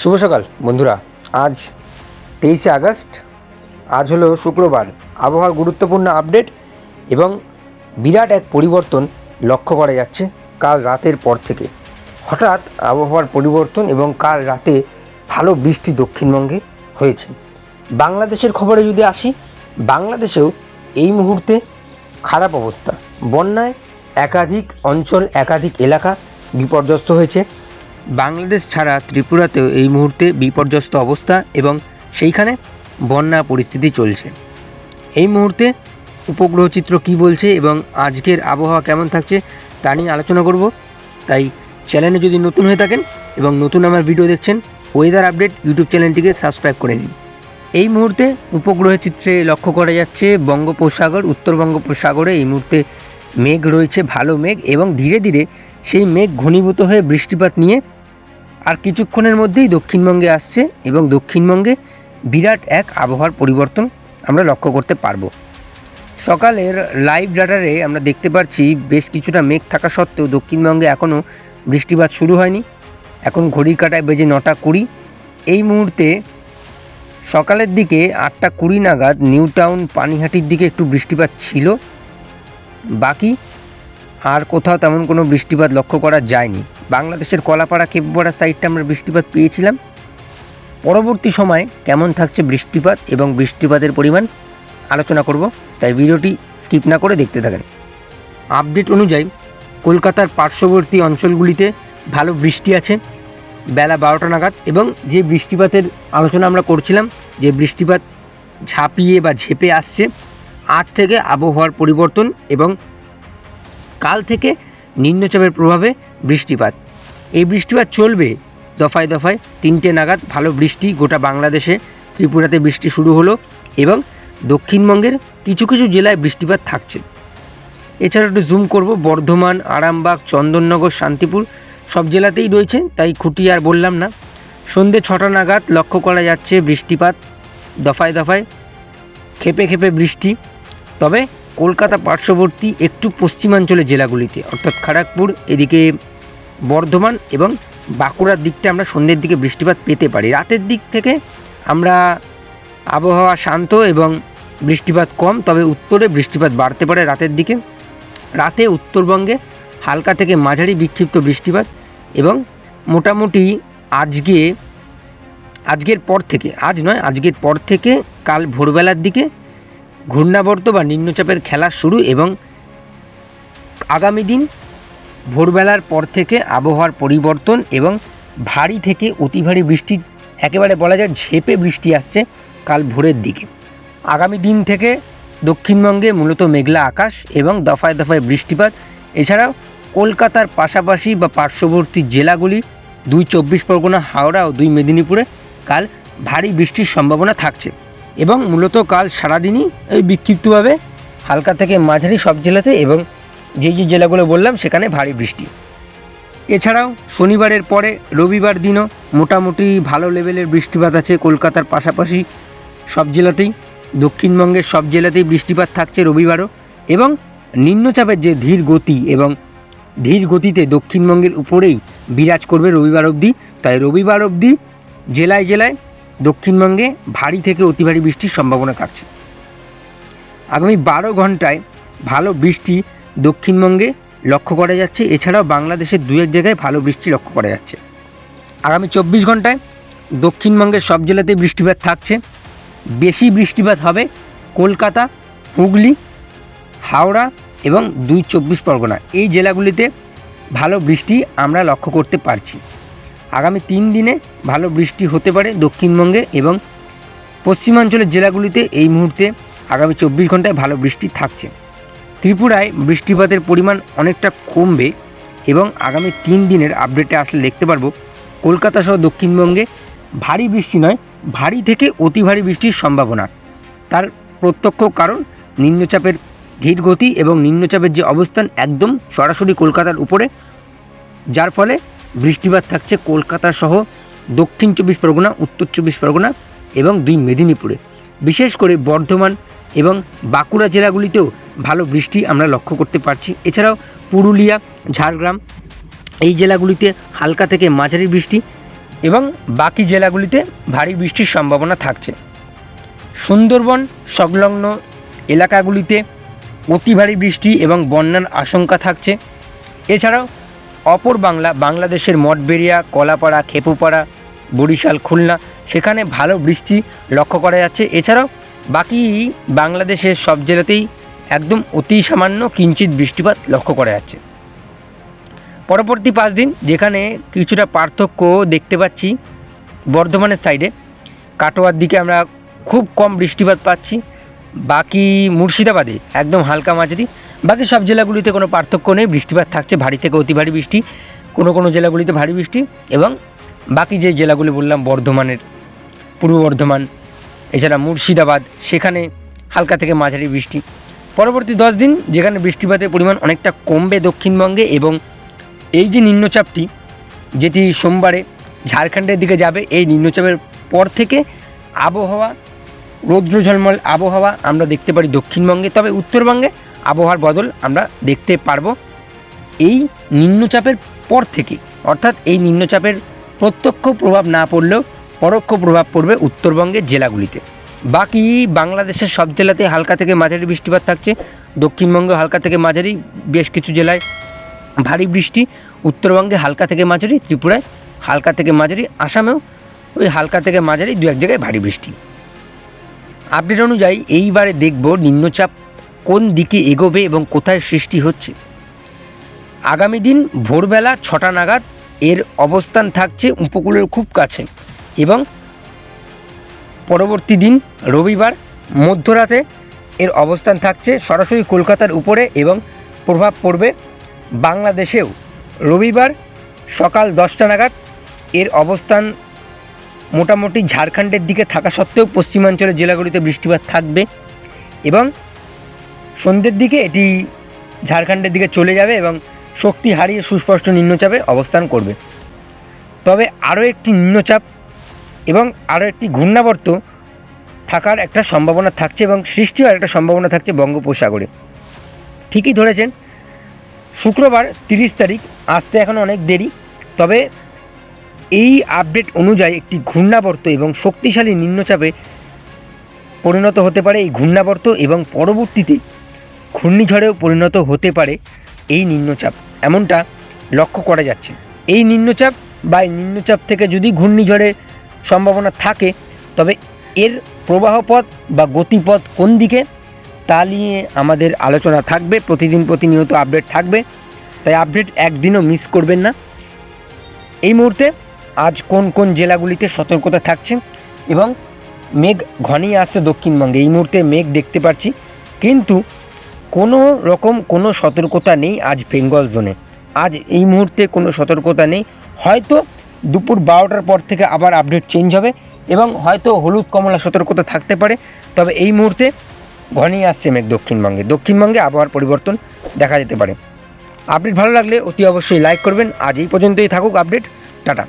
শুভ সকাল, বন্ধুরা। আজ তেইশে আগস্ট, আজ হলো শুক্রবার। আবহাওয়ার গুরুত্বপূর্ণ আপডেট এবং বিরাট এক পরিবর্তন লক্ষ্য করা যাচ্ছে কাল রাতের পর থেকে। হঠাৎ আবহাওয়ার পরিবর্তন এবং কাল রাতে ভালো বৃষ্টি দক্ষিণবঙ্গে হয়েছে। বাংলাদেশের খবরে যদি আসি, বাংলাদেশেও এই মুহূর্তে খারাপ অবস্থা। বন্যায় একাধিক অঞ্চল, একাধিক এলাকা বিপর্যস্ত হয়েছে। বাংলাদেশ ছাড়া ত্রিপুরাতেও এই মুহূর্তে বিপর্যস্ত অবস্থা এবং সেইখানে বন্যা পরিস্থিতি চলছে। এই মুহূর্তে উপগ্রহ চিত্র কী বলছে এবং আজকের আবহাওয়া কেমন থাকছে তা নিয়ে আলোচনা করব। তাই চ্যানেলে যদি নতুন হয়ে থাকেন এবং নতুন আমার ভিডিও দেখছেন ওয়েদার আপডেট ইউটিউব চ্যানেলটিকে সাবস্ক্রাইব করে নিন। এই মুহূর্তে উপগ্রহের চিত্রে লক্ষ্য করা যাচ্ছে, বঙ্গোপসাগর, উত্তর বঙ্গোপসাগরে এই মুহূর্তে মেঘ রয়েছে, ভালো মেঘ এবং ধীরে ধীরে সেই মেঘ ঘনীভূত হয়ে বৃষ্টিপাত নিয়ে আর কিছুক্ষণের মধ্যেই দক্ষিণবঙ্গে আসছে এবং দক্ষিণবঙ্গে বিরাট এক আবহাওয়ার পরিবর্তন আমরা লক্ষ্য করতে পারব। সকালের লাইভ ডাটারে আমরা দেখতে পাচ্ছি বেশ কিছুটা মেঘ থাকা সত্ত্বেও দক্ষিণবঙ্গে এখনও বৃষ্টিপাত শুরু হয়নি। এখন ঘড়ির কাটায় বেজে নটা কুড়ি। এই মুহূর্তে সকালের দিকে আটটা কুড়ি নাগাদ নিউ টাউন পানিহাটির দিকে একটু বৃষ্টিপাত ছিল। বাকি আর কোথাও তেমন কোনো বৃষ্টিপাত লক্ষ্য করা যায়নি। বাংলাদেশের কলাপাড়া কেপপাড়া সাইডটা আমরা বৃষ্টিপাত পেয়েছিলাম। পরবর্তী সময়ে কেমন থাকছে বৃষ্টিপাত এবং বৃষ্টিপাতের পরিমাণ আলোচনা করব, তাই ভিডিওটি স্কিপ না করে দেখতে থাকেন। আপডেট অনুযায়ী কলকাতার পার্শ্ববর্তী অঞ্চলগুলিতে ভালো বৃষ্টি আছে। বেলা বারোটা নাগাদ এবং যে বৃষ্টিপাতের আলোচনা আমরা করছিলাম, যে বৃষ্টিপাত ঝাঁপিয়ে বা ঝেপে আসছে, আজ থেকে আবহাওয়ার পরিবর্তন এবং কাল থেকে নিম্নচাপের প্রভাবে বৃষ্টিপাত। এই বৃষ্টিপাত চলবে দফায় দফায় তিনটে নাগাদ ভালো বৃষ্টি গোটা বাংলাদেশে, ত্রিপুরাতে বৃষ্টি শুরু হলো এবং দক্ষিণবঙ্গের কিছু কিছু জেলায় বৃষ্টিপাত থাকছে। এছাড়া একটু জুম করব, বর্ধমান, আরামবাগ, চন্দননগর, শান্তিপুর সব জেলাতেই রয়েছে, তাই খুঁটি আর বললাম না। সন্ধে ছটা নাগাদ লক্ষ্য করা যাচ্ছে বৃষ্টিপাত, দফায় দফায় খেপে খেপে বৃষ্টি। তবে কলকাতা পার্শ্ববর্তী একটু পশ্চিমাঞ্চলের জেলাগুলিতে, অর্থাৎ খড়গপুর এদিকে বর্ধমান এবং বাঁকুড়ার দিকটা আমরা সন্ধ্যের দিকে বৃষ্টিপাত পেতে পারি। রাতের দিক থেকে আমরা আবহাওয়া শান্ত এবং বৃষ্টিপাত কম, তবে উত্তরে বৃষ্টিপাত বাড়তে পারে রাতের দিকে। রাতে উত্তরবঙ্গে হালকা থেকে মাঝারি বিক্ষিপ্ত বৃষ্টিপাত এবং মোটামুটি আজকে, আজকের পর থেকে, আজ নয়, আজকের পর থেকে কাল ভোরবেলার দিকে ঘূর্ণাবর্ত বা নিম্নচাপের খেলা শুরু এবং আগামী দিন ভোরবেলার পর থেকে আবহাওয়ার পরিবর্তন এবং ভারী থেকে অতি ভারী বৃষ্টি, একেবারে বলা যায় ঝেপে বৃষ্টি আসছে কাল ভোরের দিকে। আগামী দিন থেকে দক্ষিণবঙ্গে মূলত মেঘলা আকাশ এবং দফায় দফায় বৃষ্টিপাত। এছাড়াও কলকাতার পাশাপাশি বা পার্শ্ববর্তী জেলাগুলি দুই চব্বিশ পরগনা, হাওড়া ও দুই মেদিনীপুরে কাল ভারী বৃষ্টির সম্ভাবনা থাকছে। এবং মূলত কাল সারাদিনই এই বিক্ষিপ্তভাবে হালকা থেকে মাঝারি সব জেলাতে এবং যে যে জেলাগুলো বললাম সেখানে ভারী বৃষ্টি। এছাড়াও শনিবারের পরে রবিবার দিনও মোটামুটি ভালো লেভেলের বৃষ্টিপাত আছে কলকাতার পাশাপাশি সব জেলাতেই। দক্ষিণবঙ্গের সব জেলাতেই বৃষ্টিপাত থাকছে রবিবারও এবং নিম্নচাপের যে ধীর গতি এবং ধীর গতিতে দক্ষিণবঙ্গের উপরেই বিরাজ করবে রবিবার অবধি। তাই রবিবার অবধি জেলায় জেলায় দক্ষিণবঙ্গে ভারী থেকে অতি ভারী বৃষ্টির সম্ভাবনা থাকছে। আগামী বারো ঘন্টায় ভালো বৃষ্টি দক্ষিণবঙ্গে লক্ষ্য করা যাচ্ছে। এছাড়াও বাংলাদেশের দু এক জায়গায় ভালো বৃষ্টি লক্ষ্য করা যাচ্ছে। আগামী চব্বিশ ঘন্টায় দক্ষিণবঙ্গের সব জেলাতেই বৃষ্টিপাত থাকছে। বেশি বৃষ্টিপাত হবে কলকাতা, হুগলি, হাওড়া এবং দুই চব্বিশ পরগনা। এই জেলাগুলিতে ভালো বৃষ্টি আমরা লক্ষ্য করতে পারছি। আগামী তিন দিনে ভালো বৃষ্টি হতে পারে দক্ষিণবঙ্গে এবং পশ্চিমাঞ্চলের জেলাগুলিতে এই মুহূর্তে আগামী চব্বিশ ঘন্টায় ভালো বৃষ্টি থাকছে। ত্রিপুরায় বৃষ্টিপাতের পরিমাণ অনেকটা কমবে এবং আগামী তিন দিনের আপডেটে আসলে দেখতে পারব, কলকাতা সহ দক্ষিণবঙ্গে ভারী বৃষ্টি নয়, ভারী থেকে অতি ভারী বৃষ্টির সম্ভাবনা। তার প্রত্যক্ষ কারণ নিম্নচাপের ধীর গতি এবং নিম্নচাপের যে অবস্থান একদম সরাসরি কলকাতার উপরে, যার ফলে বৃষ্টিপাত থাকছে কলকাতা সহ দক্ষিণ চব্বিশ পরগনা, উত্তর চব্বিশ পরগনা এবং দুই মেদিনীপুরে। বিশেষ করে বর্ধমান এবং বাঁকুড়া জেলাগুলিতেও ভালো বৃষ্টি আমরা লক্ষ্য করতে পারছি। এছাড়াও পুরুলিয়া, ঝাড়গ্রাম এই জেলাগুলিতে হালকা থেকে মাঝারি বৃষ্টি এবং বাকি জেলাগুলিতে ভারী বৃষ্টির সম্ভাবনা থাকছে। সুন্দরবন, সংলগ্ন এলাকাগুলিতে অতি ভারী বৃষ্টি এবং বন্যার আশঙ্কা থাকছে। এছাড়াও অপর বাংলা, বাংলাদেশের মঠবেড়িয়া, কলাপাড়া, খেপুপাড়া, বরিশাল, খুলনা, সেখানে ভালো বৃষ্টি লক্ষ্য করা যাচ্ছে। এছাড়াও বাকি বাংলাদেশের সব জেলাতেই একদম অতি সামান্য কিঞ্চিত বৃষ্টিপাত লক্ষ্য করা যাচ্ছে। পরবর্তী পাঁচ দিন যেখানে কিছুটা পার্থক্য দেখতে পাচ্ছি বর্ধমানের সাইডে, কাটোয়ার দিকে আমরা খুব কম বৃষ্টিপাত পাচ্ছি। বাকি মুর্শিদাবাদে একদম হালকা মাঝারি বাকি সব জেলাগুলিতে কোনো পার্থক্য নেই, বৃষ্টিপাত থাকছে, ভারী থেকে অতি ভারী বৃষ্টি, কোনো কোনো জেলাগুলিতে ভারী বৃষ্টি এবং বাকি যে জেলাগুলি বললাম, বর্ধমানের, পূর্ব বর্ধমান, এছাড়া মুর্শিদাবাদ, সেখানে হালকা থেকে মাঝারি বৃষ্টি। পরবর্তী দশ দিন যেখানে বৃষ্টিপাতের পরিমাণ অনেকটা কমবে দক্ষিণবঙ্গে এবং এই যে নিম্নচাপটি, যেটি সোমবারে ঝাড়খণ্ডের দিকে যাবে, এই নিম্নচাপের পর থেকে আবহাওয়া, রৌদ্র ঝলমল আবহাওয়া আমরা দেখতে পারি দক্ষিণবঙ্গে, তবে উত্তরবঙ্গে আবহাওয়ার বদল আমরা দেখতে পারব এই নিম্নচাপের পর থেকে। অর্থাৎ এই নিম্নচাপের প্রত্যক্ষ প্রভাব না পড়লেও পরোক্ষ প্রভাব পড়বে উত্তরবঙ্গের জেলাগুলিতে। বাকি বাংলাদেশের সব জেলাতে হালকা থেকে মাঝারি বৃষ্টিপাত থাকছে। দক্ষিণবঙ্গে হালকা থেকে মাঝারি, বেশ কিছু জেলায় ভারী বৃষ্টি। উত্তরবঙ্গে হালকা থেকে মাঝারি, ত্রিপুরায় হালকা থেকে মাঝারি, আসামেও ওই হালকা থেকে মাঝারি দু এক জায়গায় ভারী বৃষ্টি। আপডেট অনুযায়ী এইবারে দেখব নিম্নচাপ কোন দিকে এগোবে এবং কোথায় সৃষ্টি হচ্ছে? আগামী দিন ভোরবেলা ছটা নাগাদ এর অবস্থান থাকছে উপকূলের খুব কাছে এবং পরবর্তী দিন রবিবার মধ্যরাতে এর অবস্থান থাকছে সরাসরি কলকাতার উপরে এবং প্রভাব পড়বে বাংলাদেশেও। রবিবার সকাল দশটা নাগাদ এর অবস্থান মোটামুটি ঝাড়খণ্ডের দিকে থাকা সত্ত্বেও পশ্চিমাঞ্চলের জেলাগুলিতে বৃষ্টিপাত থাকবে এবং সন্ধ্যের দিকে এটি ঝাড়খণ্ডের দিকে চলে যাবে এবং শক্তি হারিয়ে সুস্পষ্ট নিম্নচাপে অবস্থান করবে। তবে আরও একটি নিম্নচাপ এবং আরও একটি ঘূর্ণাবর্ত থাকার একটা সম্ভাবনা থাকছে এবং সৃষ্টি হওয়ার একটা সম্ভাবনা থাকছে বঙ্গোপসাগরে। ঠিকই ধরেছেন, শুক্রবার তিরিশ তারিখ, আসতে এখন অনেক দেরি, তবে এই আপডেট অনুযায়ী একটি ঘূর্ণাবর্ত এবং শক্তিশালী নিম্নচাপে পরিণত হতে পারে এই ঘূর্ণাবর্ত এবং পরবর্তীতে ঘূর্ণিঝড়েও পরিণত হতে পারে এই নিম্নচাপ। এমনটা লক্ষ্য করা যাচ্ছে। এই নিম্নচাপ বা এই নিম্নচাপ থেকে যদি ঘূর্ণিঝড়ের সম্ভাবনা থাকে, তবে এর প্রবাহপথ বা গতিপথ কোন দিকে, তা নিয়ে আমাদের আলোচনা থাকবে, প্রতিদিন প্রতিনিয়ত আপডেট থাকবে। তাই আপডেট একদিনও মিস করবেন না। এই মুহূর্তে আজ কোন কোন জেলাগুলিতে সতর্কতা থাকছে এবং মেঘ ঘনিয়ে আসছে দক্ষিণবঙ্গে? এই মুহূর্তে মেঘ দেখতে পাচ্ছি, কিন্তু কোনো রকম কোনো সতর্কতা নেই আজ বেঙ্গল জোনে। আজ এই মুহূর্তে কোনো সতর্কতা নেই। হয়তো দুপুর বারোটার পর থেকে আবার আপডেট চেঞ্জ হবে এবং হয়তো হলুদ কমলা সতর্কতা থাকতে পারে। তবে এই মুহূর্তে ঘনিয়ে আসছে মেঘ দক্ষিণবঙ্গে। দক্ষিণবঙ্গে আবহাওয়ার পরিবর্তন দেখা যেতে পারে। আপডেট ভালো লাগলে অতি অবশ্যই লাইক করবেন। আজ এই পর্যন্তই থাকুক আপডেট টাটা।